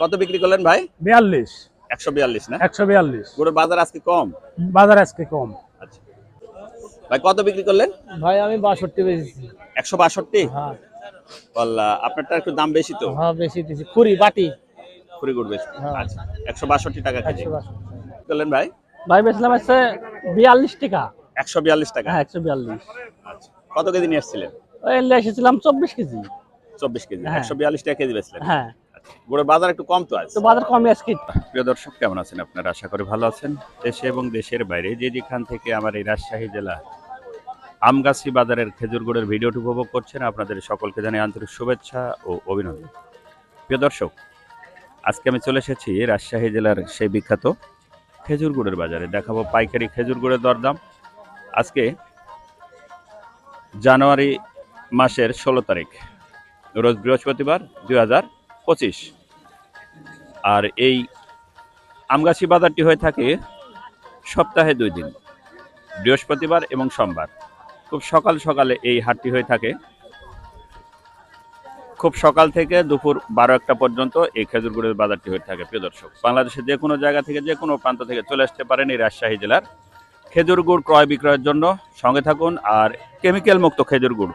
কত বিক্রি করলেন ভাই? বিয়াল্লিশ। একশো বিয়াল্লিশ না? একশো বিয়াল্লিশ। গরুর বাজার আজকে কম? বাজার আজকে কম। আচ্ছা। ভাই কত বিক্রি করলেন? ভাই আমি বাষট্টি বেশি একশো বাষট্টি? হ্যাঁ। বললা আপনারটা একটু দাম বেশি তো? হ্যাঁ বেশি দিছি কুড়ি বাটি। কুড়ি গুড় বেশি। হ্যাঁ। আচ্ছা একশো বাষট্টি টাকা কেজি। করলেন ভাই? ভাই বেচলাম হচ্ছে বিয়াল্লিশ টাকা। একশো বিয়াল্লিশ টাকা? হ্যাঁ একশো বিয়াল্লিশ। আচ্ছা কত কেজি নিয়ে এসেছিলেন? ওই এসেছিলাম চব্বিশ কেজি। চব্বিশ কেজি হ্যাঁ। একশো বিয়াল্লিশ টাকা কেজি বেচলেন। হ্যাঁ। গুড়ের বাজার একটু কম তো আছে। তো বাজার কমে আজকে প্রিয় দর্শক কেমন আছেন আপনারা? আশা করি ভালো আছেন। দেশে এবং দেশের বাইরে যে যেখান থেকে আমার এই রাজশাহী জেলা আমগাছি বাজারের খেজুর গুড়ের ভিডিওটি উপভোগ করছেন আপনাদের সকলকে জানাই আন্তরিক শুভেচ্ছা ও অভিনন্দন। প্রিয় দর্শক আজকে আমি চলে এসেছি রাজশাহী জেলার সেই বিখ্যাত খেজুর গুড়ের বাজারে। দেখাবো পাইকারি খেজুর গুড়ের দরদাম। আজকে জানুয়ারি মাসের ষোলো তারিখ রোজ বৃহস্পতিবার দুই হাজার পঁচিশ। আর এই আমগাছি বাজারটি হয়ে থাকে সপ্তাহে দুই দিন, বৃহস্পতিবার এবং সোমবার। খুব সকাল সকালে এই হাটটি হয়ে থাকে। খুব সকাল থেকে দুপুর বারো একটা পর্যন্ত এই খেজুর গুড়ের বাজারটি হয়ে থাকে, প্রিয় দর্শক। বাংলাদেশের যে কোনো জায়গা থেকে, যে কোনো প্রান্ত থেকে চলে আসতে পারেন এই রাজশাহী জেলার খেজুর গুড় ক্রয় বিক্রয়ের জন্য। সঙ্গে থাকুন আর কেমিক্যাল মুক্ত খেজুর গুড়।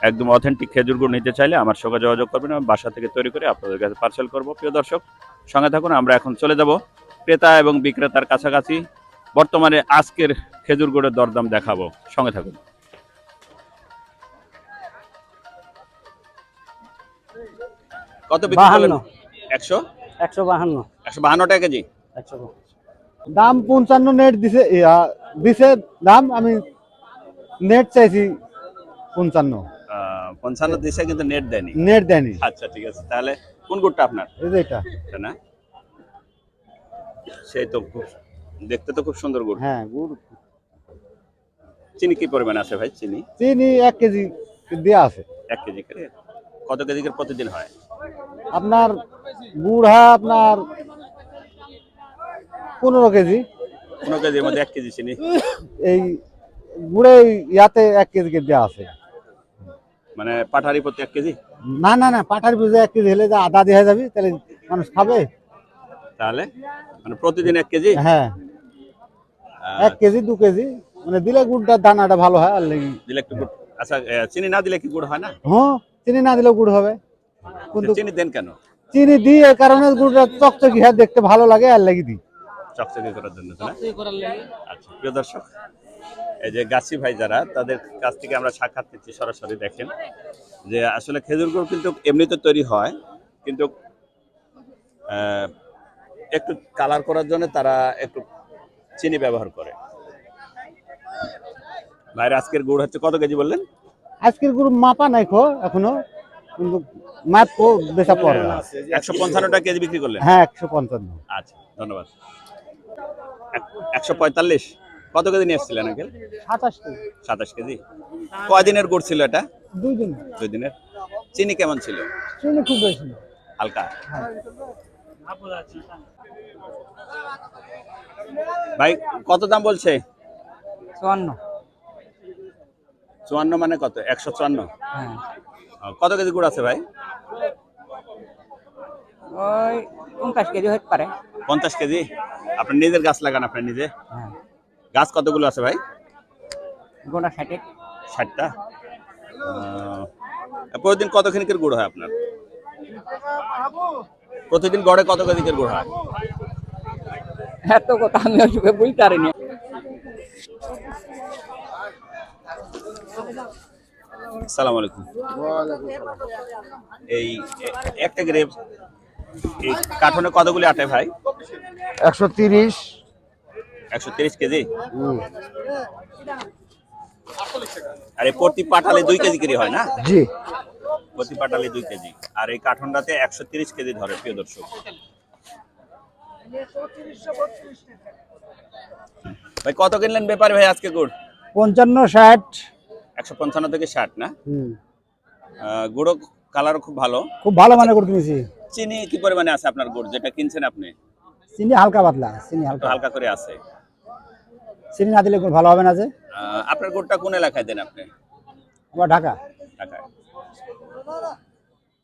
একদম অথেন্টিক খেজুর গুড় নিতে চাইলে আমার সঙ্গে যোগাযোগ করবেন আমি বাসা থেকে তৈরি করে আপনাদের কাছে পার্সেল করব। প্রিয় দর্শক সঙ্গে থাকুন আমরা এখন চলে যাব ক্রেতা এবং বিক্রেতার কাছাকাছি। বর্তমানে আজকের খেজুর গুড়ের দরদাম দেখাবো। সঙ্গে থাকুন। কত বাহান্ন। একশো? একশো বাহান্ন। একশো বাহান্ন টাকা কেজি? একশো দাম পঞ্চান্ন নেট দিছে দিছে দাম আমি নেট চাইছি পঞ্চান্ন। পঞ্চান্ন দিছে কিন্তু নেট দেয়নি। নেট দেয়নি। আচ্ছা ঠিক আছে। তাহলে কোন গুড়টা আপনার? এটা। এটা না? সেই তো খুব দেখতে তো খুব সুন্দর গুড়। হ্যাঁ গুড়। চিনি কি পরিমাণ আছে ভাই চিনি? চিনি এক কেজি দেওয়া আছে। এক কেজি করে। কত কেজি করে প্রতিদিন হয়? আপনার গুড় হয় আপনার পনেরো কেজি। পনেরো কেজির মধ্যে এক কেজি চিনি। এই গুড়ে ইয়াতে এক কেজি দেওয়া আছে। মানে পাঠারি প্রতি এক কেজি? না না না পাঠার বীজে এক কেজি হলে যে আদা দেওয়া যাবে তাহলে মানুষ খাবে। তাহলে? মানে প্রতিদিন এক কেজি? হ্যাঁ। এক কেজি দু কেজি মানে দিলে গুড়টার দানাটা ভালো হয় আর লেগে দিলে একটু গুড় আচ্ছা চিনি না দিলে কি গুড় হয় না? হ্যাঁ চিনি না দিলে গুড় হবে। কিন্তু চিনি দেন কেন? চিনি দিই এই কারণে গুড়টা চকচকি হয় দেখতে ভালো লাগে আর লাগি দিই। চকচকে করার জন্য? আচ্ছা প্রিয় দর্শক এই যে গাছি ভাই যারা তাদের কাছ থেকে আমরা সাক্ষাৎ নিচ্ছি সরাসরি দেখেন। যে আসলে খেজুর গুড় কিন্তু এমনিতে তৈরি হয় কিন্তু একটু কালার করার জন্য তারা একটু চিনি ব্যবহার করে। ভাইয়ের আজকের গুড় হচ্ছে কত কেজি বললেন? আজকের গুড় মাপা নাই খো এখনও কিন্তু মাপ কো বেচা পড়ে না। একশো পঞ্চান্ন টাকা কেজি বিক্রি করলেন? হ্যাঁ একশো পঞ্চান্ন। আচ্ছা ধন্যবাদ। এক- একশো পঁয়তাল্লিশ? কত কেজি নিয়ে এসেছিলেন আঙ্কেল? সাতাশ কেজি। সাতাশ কেজি। কয়দিনের গুড় ছিল এটা? দুই দিন দুই দিনের চিনি কেমন ছিল? চিনি খুব বেশি হালকা। ভাই কত দাম বলছে? চুয়ান্ন। চুয়ান্ন মানে কত? একশো চুয়ান্ন? হ্যাঁ। কত কেজি গুড় আছে ভাই? ওই পঞ্চাশ কেজি হতে পারে। পঞ্চাশ কেজি? আপনার নিজের গাছ লাগান আপনার নিজে? হ্যাঁ। গাছ কতগুলো আছে ভাই? গোটা ষাটে। ষাটটা? প্রতিদিন কত খানিকের গুড় হয় আপনার? প্রতিদিন গড়ে কত কেজিকের গুড় হয়? এত কথা আমি ওইভাবে বলতে পারিনি। সালাম আলাইকুম। এই একটা গ্রেপ এই কার্টনে কতগুলি আটে ভাই? একশো তিরিশ। একশো তিরিশ কেজি? আর প্রতি দুই কেজি করে হয় না? জি। প্রতি দুই কেজি। আর এই কার্টনটাতে একশো তিরিশ কেজি ধরে প্রিয় দর্শক। ভাই কত কিনলেন ব্যাপারে ভাই আজকে গুড়? পঞ্চান্ন ষাট। একশো পঞ্চান্ন থেকে ষাট না? গুড়ও কালারও খুব ভালো। খুব ভালো মানে গুড় কিনেছি। চিনি কি পরিমাণে আছে আপনার গুড় যেটা কিনছেন আপনি? চিনি হালকা পাতলা চিনি হালকা। হালকা করে আছে। চিনি না দিলে ভালো হবে না যে। আপনার গোটটা কোন এলাকায় দেন আপনি? আমার ঢাকা। ঢাকায়।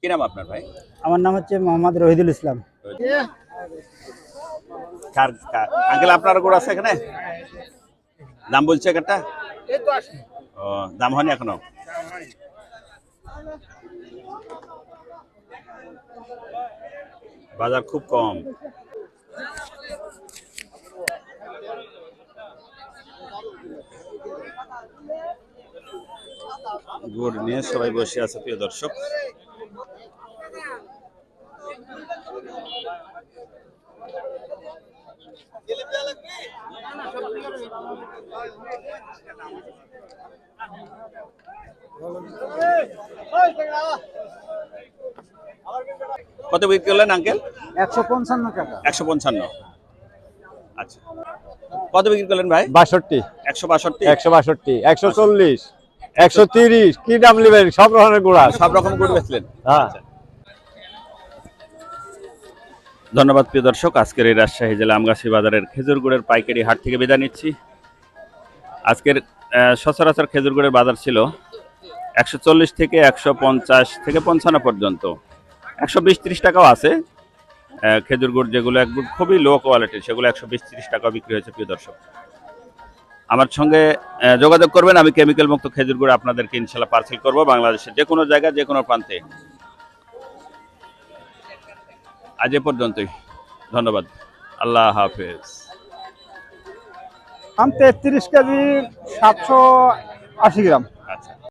কি নাম আপনার ভাই? আমার নাম হচ্ছে মোহাম্মদ রহিদুল ইসলাম। কার আঙ্কেল আপনার গুড় আছে এখানে? দাম বলছে একটা ও দাম হয়নি এখনও? বাজার খুব কম। গুড় নিয়ে সবাই বসে আছে প্রিয় দর্শক। কত বিক্রি করলেন আঙ্কেল? একশো পঞ্চান্ন টাকা। একশো পঞ্চান্ন। আচ্ছা। কত বিক্রি করলেন ভাই? বাষট্টি। একশো বাষট্টি। একশো বাষট্টি। একশো চল্লিশ। একশো তিরিশ কি দাম নেবেন? সব ধরনের গোড়া সব রকম গুড় বেচলেন। হ্যাঁ। ধন্যবাদ প্রিয় দর্শক আজকের এই রাজশাহী জেলা আমগাছি বাজারের খেজুর গুড়ের পাইকারি হাট থেকে বিদায় নিচ্ছি। আজকের সচরাচর খেজুর গুড়ের বাজার ছিল একশো চল্লিশ থেকে একশো পঞ্চাশ থেকে পঞ্চান্ন পর্যন্ত। একশো বিশ ত্রিশ টাকাও আছে। খেজুর গুড় যেগুলো একদম খুবই লো কোয়ালিটির সেগুলো একশো বিশ ত্রিশ টাকা বিক্রি হয়েছে প্রিয় দর্শক। আমার সঙ্গে যোগাযোগ করবেন। আমি কেমিক্যাল মুক্ত খেজুর গুড় আপনাদেরকে ইনশাল্লাহ পার্সেল করব বাংলাদেশের যে কোনো জায়গায় যে কোনো প্রান্তে। আজ এ পর্যন্তই। ধন্যবাদ। আল্লাহ হাফেজ। আম তেত্রিশ কেজি সাতশো আশি গ্রাম।